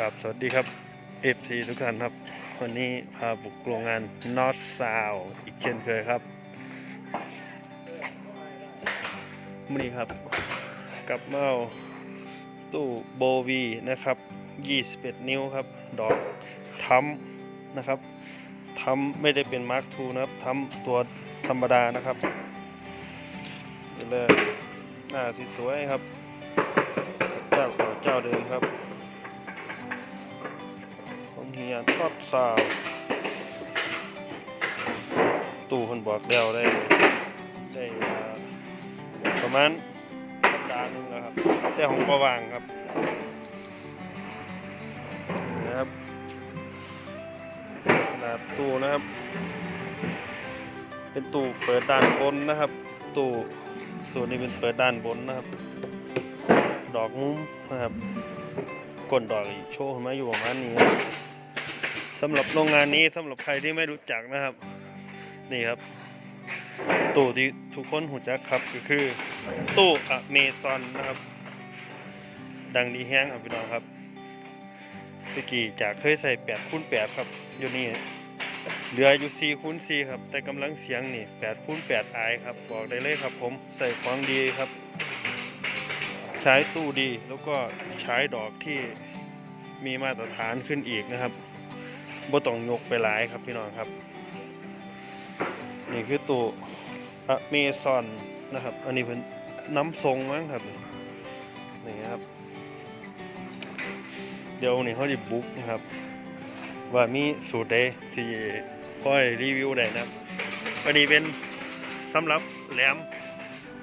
ครับสวัสดีครับ FC ทุกท่านครับ วันนี้พาบุกโรงงาน North Sound อีกเช่นเคยครับมื่อนี้ครับ กับมาเอาตู้โบวีนะครับ 21 นิ้วครับ ดอกทํนะครับทํไม่ได้เป็นมาร์คทูนะครับทํตัวธรรมดานะครับเลยหน้าที่สวยครับ เจ้าเก่าเจ้าเดิมครับียทอดสาว ตู้คนบอกเดียวได้ ได้ประมาณสัปดาห์นึงแล้วครับ แต่ของประวางครับนะครับขนาดตู้นะครับ เป็นตู้เปิดด้านบนนะครับ ตู้ส่วนนี้เป็นเปิดด้านบนนะครับ ดอกมุ้มนะครับก้นดอกโชว์ขึ้นมาอยู่ประมาณนี้ครับ สำหรับโรงงานนี้สำหรับใครที่ไม่รู้จักนะครับ นี่ครับ ตู้ที่ทุกคนหูจักครับก็คือ ตู้อเมซอนนะครับ ดังดีแห้งครับพี่น้องครับตะกี้จากเคยใส่8คูณ8ครับอยู่นี่เหลืออยู่4คูณ4ครับ แต่กำลังเสียงนี่8คูณ8อายครับบอกได้เลยครับ ผมใส่ของดีครับ ใช้ตู้ดีแล้วก็ใช้ดอกที่มีมาตรฐานขึ้นอีกนะครับ บ่ต้องยกไปหลายครับพี่น้องครับ นี่คือตู้อเมซอนนะครับ อันนี้เป็นน้ำทรงมั้งครับนี่ครับ เดี๋ยวนี่เขาจะบุ๊กนะครับ ว่ามีสูตรใดที่ค่อยรีวิวได้นะครับอันนี้เป็นสำหรับแหลม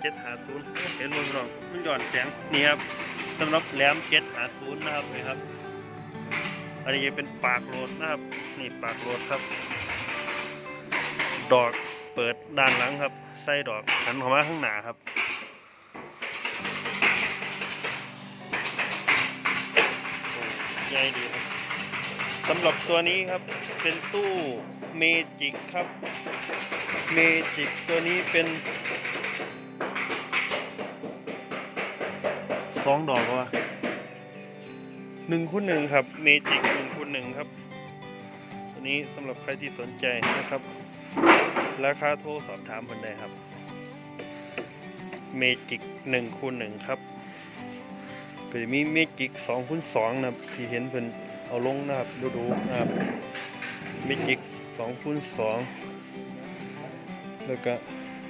750เห็นมั้ยพี่น้องมันหย่อนแสงนี่ครับสำหรับแหลม750นะครับนี่ครับ อันนี้เป็นปากโหลดนะครับ นี่ปากโหลดครับ ดอกเปิดด้านหลังครับใส่ดอกหันเข้ามาข้างหน้าครับใหญ่ดีครับสำหรับตัวนี้ครับเป็นตู้เมจิกครับ เมจิกตัวนี้เป็นสองดอกวะ หนึ่งคูณหนึ่งครับเมจิกหนึ่งคูณหนึ่งครับ ตัวนี้สำหรับใครที่สนใจนะครับ ราคาโทรสอบถามคนได้ครับเมจิกหนึ่งคูณหนึ่งครับก็จะมีเมจิกสองคูณสองนะครับที่เห็นเพิ่นเอาลงนะครับดูดูนะครับเมจิกสองคูณสองแล้วก็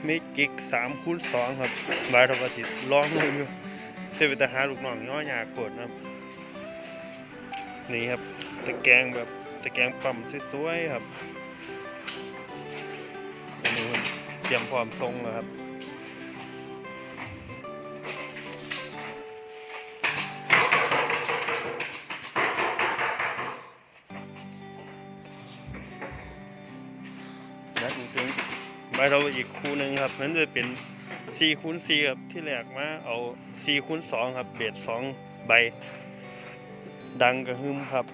เมจิกสามคูณสองครับลายทวาสิลองเลยอยู่เสียไปแต่หาลูกน้องย่อหยากดนะครับ นี่ครับตะแกรงแบบตะแกรงปั๊มสวยๆครับอันนี้มันเตรียมพร้อมทรงแล้วครับและจริงๆใบเราอีกคู่หนึ่งครับนั้นจะเป็น4คูณ4ครับที่แรกมาเอา4คูณ2ครับเบส2ใบ ดังกระหึ่มครับ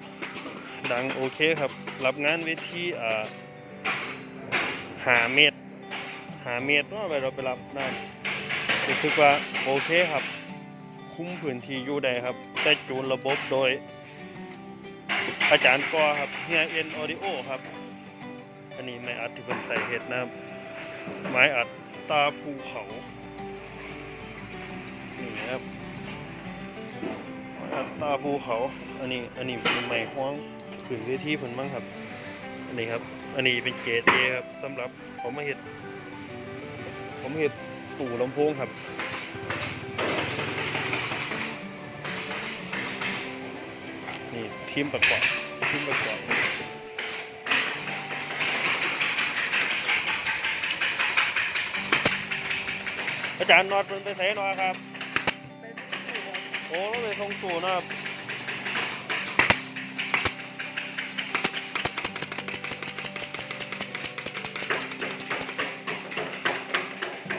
ดังโอเคครับ รับงานเวทีอ่าหาเมตรหาเมตรว่าไปเราไปรับได้รู้สึกว่าโอเคครับ คุ้มพื้นที่อยู่ได้ครับได้จูนระบบโดย อาจารย์กอครับเฮียเอ็นออดิโอครับ อันนี้ไม้อัดที่เป็นใส่เห็ดนะครับ ไม้อัดตาภูเขา นี่นะครับ ไม้อัดตาภูเขา อันนี้อันนี้เป็นไม้ห้องถึงเวทีผลมั้งครับ อันนี้ครับ อันนี้เป็นเกรดเอครับสำหรับผมมาเห็ดผมมาเห็ดตู่ลำโพงครับนี่ทีมประกอบทีมประกอบอาจารย์นอดเป็นไปใส่นอครับ โอ้เราไปทรงตู่นะครับ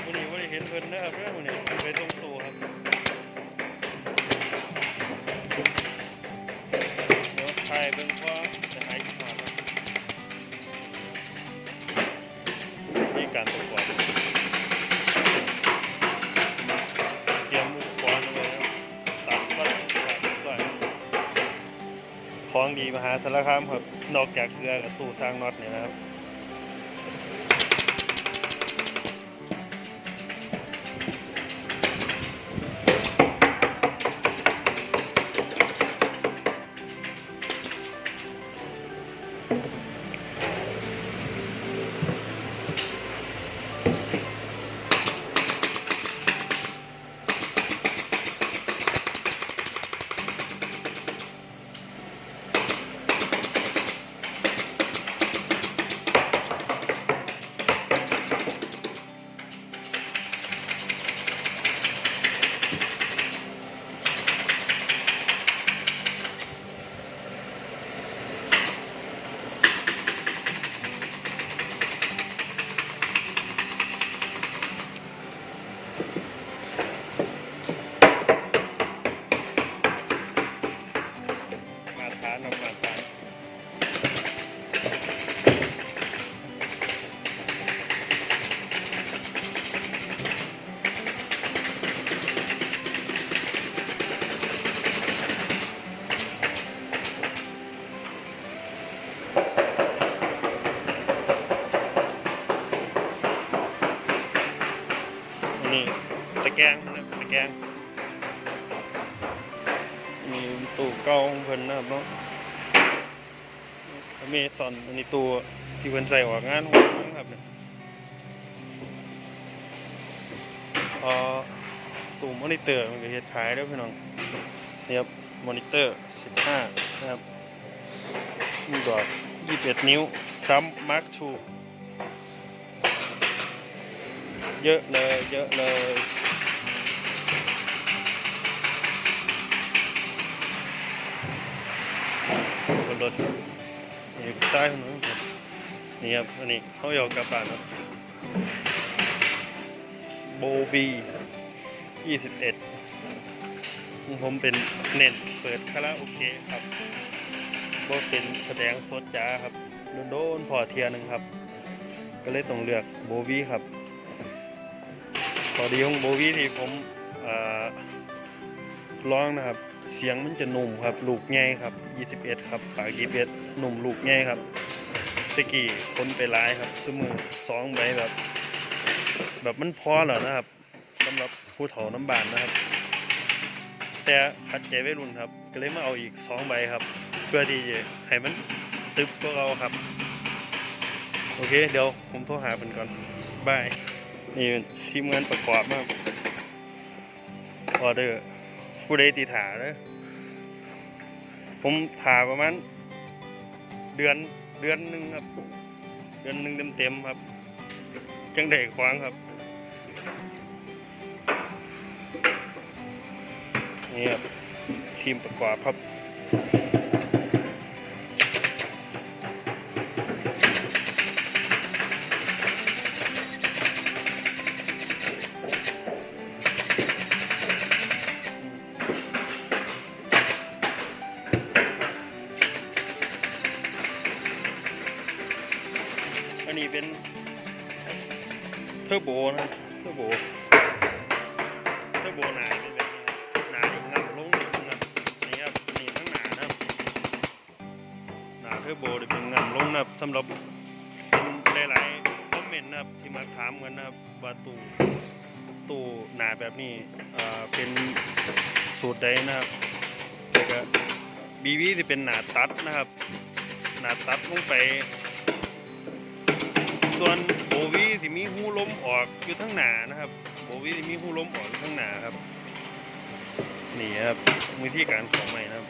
วันนี้วันนี้เห็นเพิ่นนะครับเรื่องวันนี้ หาสารคามครับนอกจากเรือกับตู้สร้างน็อตเนี่ยนะครับ นี่ตะแกรงนะครับตะแกรงมีตู้เก่าของเพิ่นนะครับเนาะอเมซอนอันนี้ตู้ที่เพิ่นใส่ออกงานของเพิ่นครับเนี่ยเอ่อตู้มอนิเตอร์มันก็เฮ็ดขายด้อพี่น้องนี่ครับมอนิเตอร์ 15 นะครับมีดอก21 นิ้วซัมมาร์ค2 เยอะเลยเยอะเลยบนรถนี่ใต้ถนนครับนี่ครับอันนี้เขาอยากกลับบ้านครับโบบียี่สิบเอ็ดผมเป็นเน้นเปิดคาราโอเกะครับบ่เป็นแสดงสดจ้าครับโดนๆพอเทียหนึงครับ ก็เลยต้องเลือกโบวีครับ ข้อดีของโบวีที่ผมเอ่องนะครับ เสียงมันจะหนุ่มครับ ลูกใหญ่ครับ 21 ครับปาก21หนุ่มลูกใหญ่ครับตะกี้คนไปร้ายครับสมือสองใบแบบ แบบมันพอแล้วนะครับสำหรับผู้เฒ่าน้ำบานนะครับ แต่ขัดใจวัยรุ่นครับ ก็เลยมาเอาอีกสองใบครับ เพื่อที่จะให้มันตึบตัวเราครับ โอเค เดี๋ยวผมโทรหาเพิ่นก่อนบาย นี่ทีมงานประกอบมากออเดอร์ผู้ใดตีถาเลยผมถาประมาณเดือนเดือนหนึ่งครับ เดือนหนึ่งเต็มๆครับ จังเด็กควางครับ นี่ครับ ทีมประกอบครับ เทอร์โบนะเทอร์โบเทอร์โบหนาเป็นแบบนี้ครับหนานี่งับลงงับนี่ครับนี่ทั้งหนานะครับหนาเทอร์โบจะเป็นงับลงนะครับสำหรับหลายๆคอมเมนต์นะครับที่มาถามกันนะครับว่าตู้ตู้หนาแบบนี้เป็นสูตรใดนะครับแล้วก็บีบีที่เป็นหนาตัดนะครับ หนาตัดลงไป ส่วนโบ มีหูล้มออกอยู่ทั้งหนานะครับโบวีที่มีหูล้มออกอยู่ทั้งหนาครับนี่ครับวิธีการของใหม่นะครับ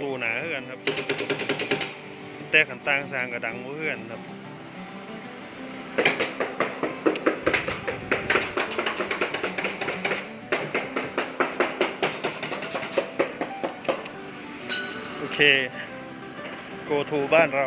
ตูหนาเพื่อกันครับ แต่ขันต่างสางกระดังเพื่อนครับ เค โกทูบ้านเรา